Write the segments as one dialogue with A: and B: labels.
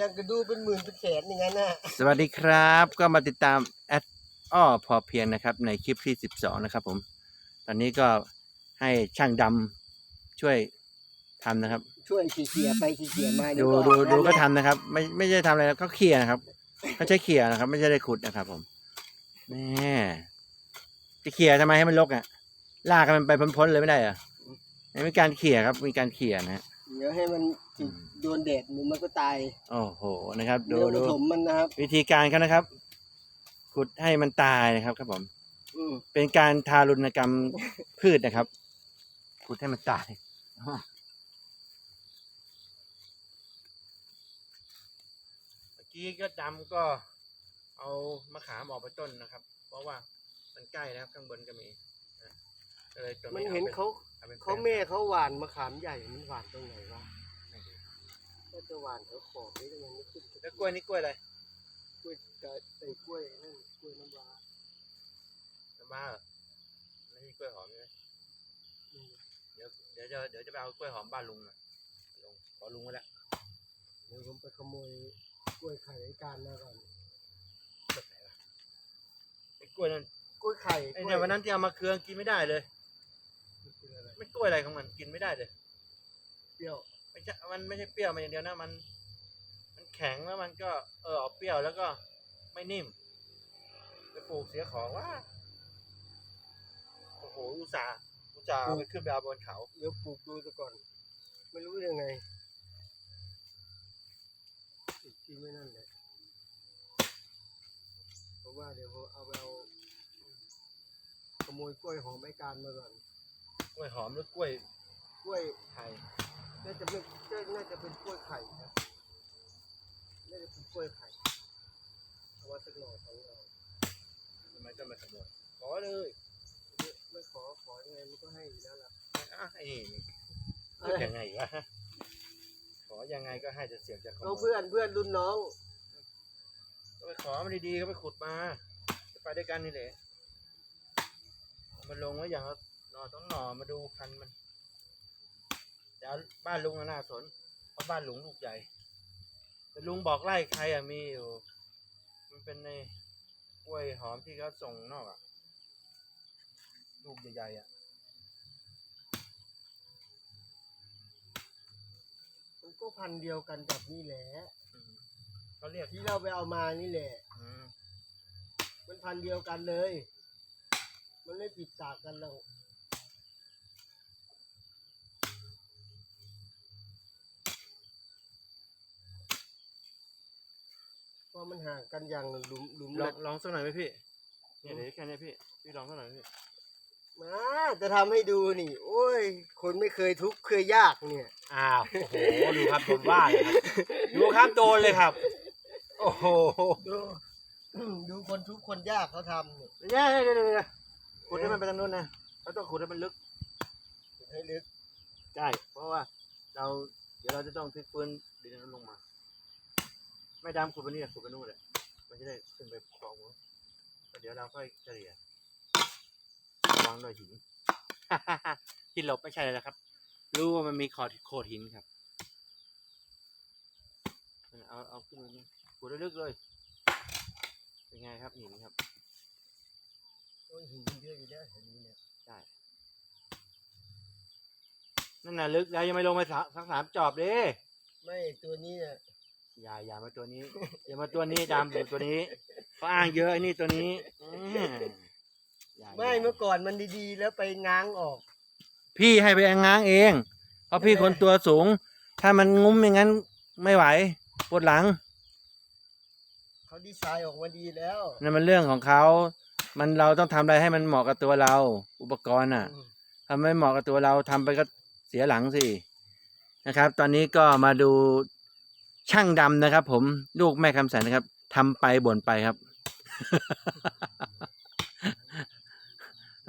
A: ยังกระดูเป็นหมื่นเป็นแสนอย่างนั้นน่ะ
B: สวัสดีครับ ก็มาติดตามแอดอ้อพอเพียงนะครับ ในคลิปที่ 12 นะครับผม ตอนนี้ก็ให้ช่างดำช่วยทำนะครับ
A: ช่วยขี่เขี่ยไปขี่เขี่ยมา
B: ดู
A: เยว
B: ดู
A: ก็
B: ดูก็ทำนะครับ ไม่ไม่ใช่ทำอะไรเขาเคลียร์นะครับเขาใช้เคลียร์นะครับ ไม่ใช่ได้ขุดนะครับ ผมแม่จะเคลียร์ทำไมให้มันรกอะลากให้มันไปพ้นๆเลยไม่ได้เหรอมีการเคลียร์ครับ มีการเคลียร์นะฮะ
A: เดี๋ยวให้มันจิโดนแดดมันก็ตาย
B: โอ้โหนะครับ ดู
A: เดี๋ยวผ
B: ดู
A: สมมันนะครับ
B: วิธีการเขานะครับ ขุดให้มันตายนะครับครับผม
A: อืม
B: เป็นการทารุณกรรมพืชนะครับ ขุดให้มันตาย เมื่อกี้ก็ดำก็เอามะขามออกไปต้นนะครับ เพราะว่ามันใกล้นะครับข้างบนก็มีนะก็เลยตัว
A: มัน
B: อา
A: เห็น
B: ป็
A: เขา
B: อป็น
A: เขา
B: แปลง
A: แม่เขาหวานมะขามใหญ่ มันหวานตรงไหนวะ
B: ไม่รู้
A: ก็จะหวานแถวขอบนี่ทำไมไม่ขึ้น
B: แล้วกล้วยนี่กล้วยอะไร
A: กล้วยกับใส่กล้วยนั่นกล้วยน้ำว้า
B: น้ำบ้าเหรอไม่ใช่กล้วยหอมใช่ไหม
A: อืม
B: เดี๋ยวเดี๋ยวจะเดี๋ยวจะไปเอากล้วยหอมบ้านลุงนะลุงขอลุงไว้แล้ว
A: เดี๋ยวผมไปขโมยกล้วยไข่ไอ้การมาก่อน
B: ไอ้กล้วยนั่น
A: กล้วยไข่
B: ไอ้เนี่ยวันนั้นที่เอามาเครืองกินไม่ได้เลย
A: มันคืออะ ไร
B: ไม่กล้วยอะไรของมันกินไม่ได้เลย
A: เปรี้ยว
B: ไม่ใช่ มันไม่ใช่เปรี้ยวมันอย่างเดียวนะ มัน มันแข็งแล้วมันก็เออออกเปรี้ยวแล้วก็ไม่นิ่มไปปลูกเสียของว่า โอ้โห อุตส่าห์อุตส่าห์เอาไปขึ้นไปเอาบนเขา
A: เดี๋ยวปลูกดูซะก่อน ไม่รู้ยังไงติดที่ไม่นั่นแหละเพราะว่าเดี๋ยวผมเอาไปเอาขโมยกล้วยหอมไม้การมาก่อน
B: กล้วยหอมหรือกล้วย
A: กล้วย
B: ไทย
A: น่าจะเป็นน่าจะเป็นกล้วยไข่นะน่าจะเป็นกล้วยไข่เอาว่าสักหน่อยสองหน่อย
B: ทำไมต้องมาขโมยขอเลย
A: ไม่ไม่ขอขอยังไงมันก็ให้อยู่แล้วล่ะ
B: อะไอ้นี่พูดยังไงวะขอยังไงก็ให้จะเสียงจะขโม
A: เขา
B: ย
A: เพื่อนเพื่อนรุ่นน้อง
B: ก็ไปขอมาดีๆก็ไปขุดมาจะไปด้วยกันนี่แหละเอามันลงไว้อย่างละห น่อต้องหน่อมาดูพันธุ์มันเดี๋ยวบ้านลุงอะน่าสน เพราะบ้านลุงลูกใหญ่ แต่ลุงบอกไล่ใครอะมีอยู่มันเป็นในกล้วยหอมที่เขาส่งนอกอะลูกใหญ่ๆอะ
A: มันก็พันธุ์เดียวกันกับนี่แหละ
B: อืมเขาเรียก
A: ที่เราไปเอามานี่แหละ
B: อืม
A: มันพันธุ์เดียวกันเลย มันไม่ปิดตากกันแล้วเพราะมันห่างกันอย่างหลุมหลุม
B: ลอ
A: ละ
B: งลองสักหน่อยไหมพี่เนี่ยเดี๋ยวแค่นี้พี่พี่ลองสักหน่อยพี่
A: มาจะทำให้ดูนี่ โอ้ย คนไม่เคยทุกข์เคยยากเนี่ย
B: อ้าวโอ้โหดูครับโดนว่าเลยครับดูครับโดนเลยครับ โอ้โห
A: ดู ดูคนทุกข์คนยากเขาทำเนี่ย
B: เนี่ยเดี๋ยวเดี๋ยวเดี๋ยวขุดให้มันไปทางนู้นนะเราต้องขุดให้มันลึก
A: ให้ลึก
B: ใช่เพราะว่าเราเดี๋ยวเราจะต้องพลิกฟื้นดินนั้นลงมา ไม่ดำขุดไปนี่แหละขุดไปนู่นแหละมันจะได้ขึ้นไปคลองนู้นแล้วเดี๋ยวเราค่อยเฉลี่ยวางด้วยหิน ที่หลบไม่ใช่เลยนะครับ รู้ว่ามันมีขอดโขดหินครับ เอาเอาขึ้นมานี่ขุดลึกๆเลย เป็นไงครับหินครับ
A: โอ้ยหินเยอะอยู่แล้วเห็นนี่เนี่ย
B: ใช่นั่นน่ะลึกแล้วยังไม่ลงไปสักสักสามจอบเลย
A: ไม่ตัวนี้เนี่ย
B: อย่าอย่ามาตัวนี้ อย่ามาตัวนี้ดำหรือตัวนี้เขาอ้างเยอะไอ้นี่ตัวนี้อืมอย่า
A: ไม่
B: อย่า
A: เมื่อก่อนมันดีๆ แล้วไปง้างออก
B: พี่ให้ไปง้างเองเพราะพี่คนตัวสูง ถ้ามันงุ้มอย่างนั้นไม่ไหวปวดหลัง
A: เขาดีไซน์ออกมาดีแล้ว
B: นั่นมันเรื่องของเขา มันเราต้องทำอะไรให้มันเหมาะกับตัวเรา อุปกรณ์อะ
A: อืม
B: ทำไม่เหมาะกับตัวเราทำไปก็เสียหลังสินะครับ ตอนนี้ก็มาดู ช่างดำนะครับ ผมลูกแม่คำใสนนะครับทำไปบ่นไปครับ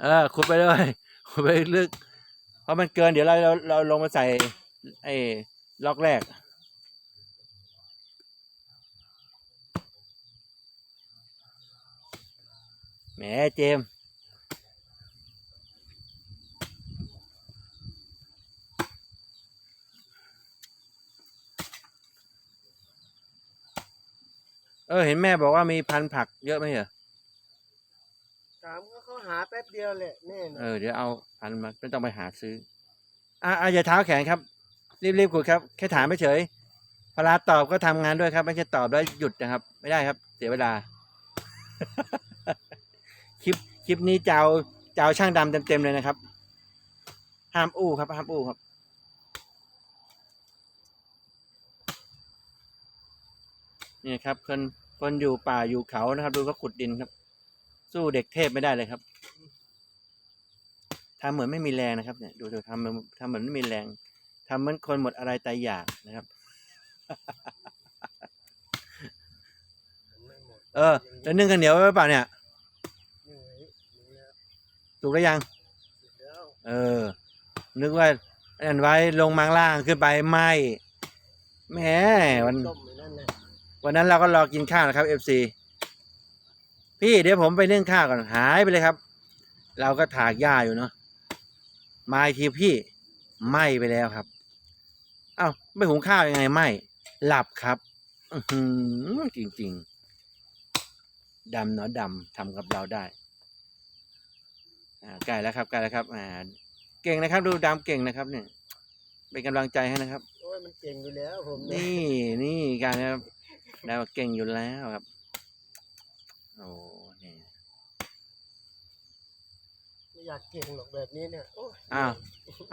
B: เออขุดไปเลยขุดไปลึกเพราะมันเกินเดี๋ยวเราเราเราลงมาใส่ไอ้ล็อกแรกแหมเจม เออ เห็นแม่บอกว่ามีพันธุ์ผักเยอะไหมเหรอ
A: ถามเขาเขาหาแป๊บเดียวแหละแน่น
B: เออเดี๋ยวเอาพันธุ์มาไม่ต้องไปหาซื้อ อะอะอย่าเท้าแข็งครับรีบๆคุยครับแค่ถามไม่เฉยเวลาตอบก็ทำงานด้วยครับ ไม่ใช่ตอบแล้วหยุดนะครับ ไม่ได้ครับ เสียเวลา คลิปคลิปนี้จะเอาจะเอาช่างดำเต็มๆเลยนะครับห้ามอู้ครับห้ามอู้ครับ นี่ครับคนคนอยู่ป่าอยู่เขานะครับ ดูเขาขุดดินครับ สู้เด็กเทพไม่ได้เลยครับทำเหมือนไม่มีแรงนะครับ เนี่ย ดูดูทำทำเหมือนไม่มีแรงทำเหมือนคนหมดอะไรตายอยากนะครับ เออจะนึ่งข้าวเหนียวไว้เปล่าเนี่ย
A: นี่ไงนี่แล้ว
B: ถูกแล้วยัง
A: เอ
B: อ นึกว่าอันไว้ลงมางล่างขึ้นไปไหมแหมวัน
A: ต้มไอ้นั่น
B: วันนั้นเราก็รอกินข้าวนะครับเอฟซีพี่เดี๋ยวผมไปนึ่งข้าวก่อนหายไปเลยครับ เราก็ถากหญ้าอยู่เนาะมาอีกทีพี่ไหมไปแล้วครับ เอ้าไม่หุงข้าวยังไงไหมหลับครับอือหือจริง ๆดำเนาะดำทำกับเราได้อ่าใกล้แล้วครับใกล้แล้วครับ อ่า เก่งนะครับ ดูดำเก่งนะครับ เนี่ยเป็นกำลังใจให้นะครับ
A: โอ้ยมันเก่งอยู่แล้วผมเนี่ย
B: นี่นี่การนะครับ ดาวเก่งอยู่แล้วครับ โอ้นี่
A: ไม่อยากเก่งหรอกแบบนี้เนี่ยโอ้ย
B: อ้าว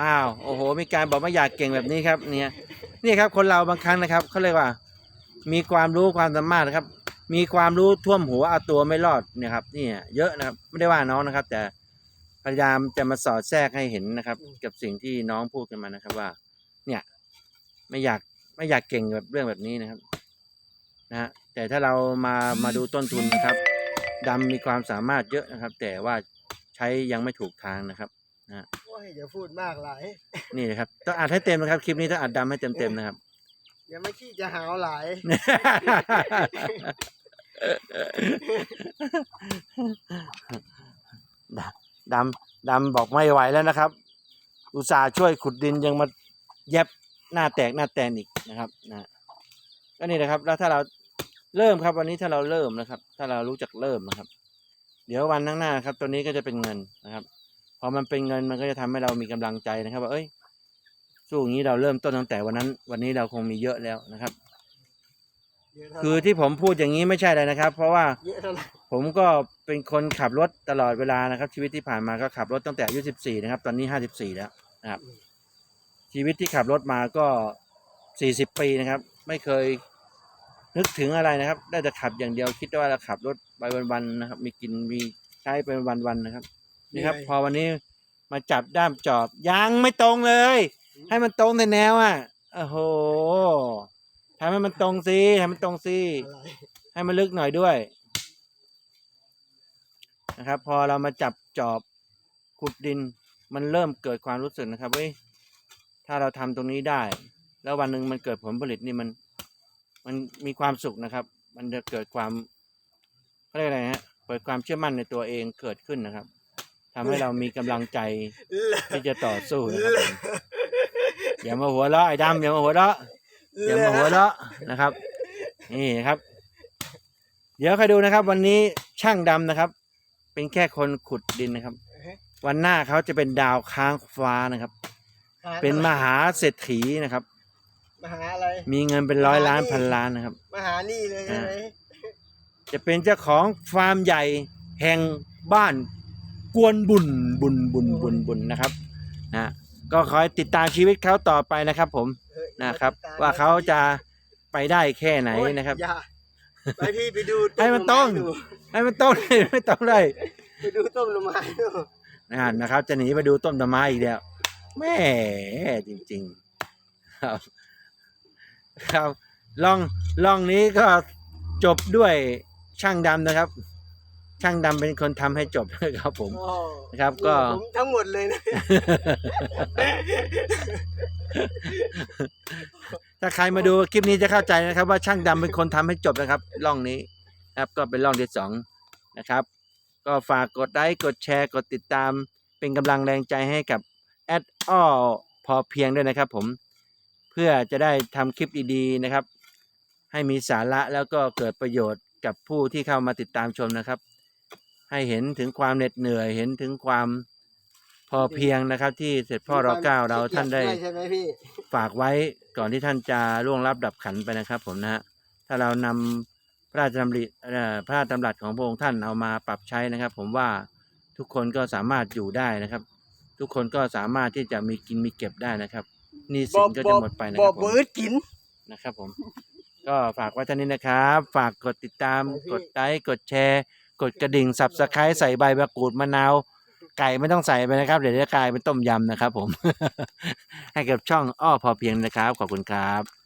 B: อ้าว โอ้โห มีการบอกว่าอยากเก่งแบบนี้ครับ เนี่ย นี่ครับ คนเราบางครั้งนะครับเขาเรียกว่า มีความรู้ความสามารถนะครับ มีความรู้ท่วมหัวเอาตัวไม่รอดเนี่ยครับ เนี่ย เยอะนะครับ ไม่ได้ว่าน้องนะครับ แต่พยายามจะมาสอดแทรกให้เห็นนะครับ กับสิ่งที่น้องพูดกันมานะครับว่า เนี่ย ไม่อยากไม่อยากเก่งแบบเรื่องแบบนี้นะครับ นะฮะแต่ถ้าเรามามาดูต้นทุนนะครับดำมีความสามารถเยอะนะครับ แต่ว่าใช้ยังไม่ถูกทางนะครับ
A: โอ้ยอย่าพูดมากหลาย
B: นี่นะครับต้องอัดให้เต็มนะครับ คลิปนี้ต้องอัดดำให้เต็มเต็มๆนะครับ
A: อย่าไม่ขี้จะหาวหลาย
B: ดำดำบอกไม่ไหวแล้วนะครับ อุตส่าห์ช่วยขุดดินยังมาเย็บหน้าแตกหน้าแตนอีกนะครับนะก็นี่นะครับ แล้วถ้าเรา เริ่มครับ วันนี้ถ้าเราเริ่มนะครับ ถ้าเรารู้จักเริ่มนะครับ เดี๋ยววันข้างหน้าครับ ตัวนี้ก็จะเป็นเงินนะครับพอมันเป็นเงินมันก็จะทำให้เรามีกำลังใจนะครับว่าเอ้ยสู้อย่างนี้เราเริ่มต้นตั้งแต่วันนั้น วันนี้เราคงมีเยอะแล้วนะครับ
A: เยอะเท่า
B: คือ
A: ไหร่
B: ที่ผมพูดอย่างนี้ไม่ใช่เลยนะครับ เพราะว่า
A: เยอะเท่าไหร่
B: ผมก็เป็นคนขับรถตลอดเวลานะครับ ชีวิตที่ผ่านมาก็ขับรถตั้งแต่อายุ14นะครับ ตอนนี้54แล้วนะครับ ชีวิตที่ขับรถมาก็40ปีนะครับ ไม่เคย นึกถึงอะไรนะครับ ได้แต่ขับอย่างเดียวคิดว่าเราขับรถไปวันๆนะครับ มีกินมีใช้ไปวันๆนะครับ นี่ครับ พอวันนี้มาจับด้ามจอบยังไม่ตรงเลย ให้มันตรงในแนวอะโอ้โหทำให้มันตรงสิทำให้มันตรงสิ
A: อะไร
B: ให้มันลึกหน่อยด้วย นะครับ พอเรามาจับจอบขุดดิน มันเริ่มเกิดความรู้สึกนะครับเว้ยถ้าเราทำตรงนี้ได้ แล้ววันหนึ่งมันเกิดผลผลิตนี่มัน มันมีความสุขนะครับ มันจะเกิดความเขาเรียกอะไรฮะเปิดความเชื่อมั่นในตัวเองเกิดขึ้นนะครับทำให้เรามีกำลังใจที่จะต่อสู้นะครับผมอย่ามาหัวเราะไอ้ดำอย่ามาหัวเราะอย่ามาหัวเราะนะครับ นี่นะครับ เดี๋ยวใครดูนะครับ วันนี้ช่างดำนะครับ เป็นแค่คนขุดดินนะครับ วันหน้าเขาจะเป็นดาวค้างฟ้านะครับ
A: หา
B: เป็นมหาเศรษฐีนะครับ
A: มหาอะไร
B: มีเงินเป็นร้อยล้านพันล้านนะครับ
A: มหานี่เลยใช่ไหม
B: จะเป็นเจ้าของฟาร์มใหญ่แห่งบ้านกวนบุญบุญบุญบุญบุญนะครับนะก็คอยติดตามชีวิตเขาต่อไปนะครับ ผม
A: เฮ้ย
B: นะครับ
A: ติดตม
B: ว่าเขาจะไปได้แค่ไหนนะครับ
A: โอ้ยอย่าไปพี่ไปดู
B: ให้มันตรง
A: ดู
B: ให้มันต้องไม่ต้องได้
A: ไปดูต้มหน่อไม้ดู
B: นะนะครับ จะหนีไปดูต้นต้นไม้อีกแล้วแม่จริง ๆ ครับ ครับล่องล่องนี้ก็จบด้วยช่างดำนะครับ ช่างดำเป็นคนทำให้จบนะครับผม
A: โอ้
B: นะครับ ก็
A: ผมทั้งหมดเลยนะ
B: ถ้าใครมาดูคลิปนี้จะเข้าใจนะครับ ว่าช่างดำเป็นคนทำให้จบนะครับร่องนี้นะครับ ก็เป็นร่องที่สองนะครับ ก็ฝากกดไลค์กดแชร์กดติดตาม เป็นกำลังแรงใจให้กับแอดอ้อพอเพียงด้วยนะครับผม เพื่อจะได้ทำคลิปดีๆนะครับ ให้มีสาระแล้วก็เกิดประโยชน์กับผู้ที่เข้ามาติดตามชมนะครับ ให้เห็นถึงความเหน็ดเหนื่อย เห็นถึงความพอเพียงนะครับที่เสร็จพ่อราเก้าเราท่านได้
A: ใช่ไหมพี่
B: ฝากไว้ก่อนที่ท่านจะล่วงรับดับขันไปนะครับ ผมนะฮะถ้าเรานำพระราชดำริพระราชดำรัสของพระองค์ท่านเอามาปรับใช้นะครับ ผมว่าทุกคนก็สามารถอยู่ได้นะครับ ทุกคนก็สามารถที่จะมีกินมีเก็บได้นะครับ หนี่สินก็จะหมดไปนะค
A: บ่
B: รับผม
A: เบิดกิน
B: นะครับผม ก็ฝากไว้เท่านี้นะครับ ฝากกดติดตาม
A: ไปพี่
B: กดไลค์กดแชร์ กดกระดิ่งสับสไครต์ใส่ใบมะกรูดมะนาว ไก่ไม่ต้องใส่ไปนะครับ เดี๋ยวจะกลายเป็นต้มยำนะครับผม ให้กับช่องอ้อพอเพียงนะครับ ขอบคุณครับ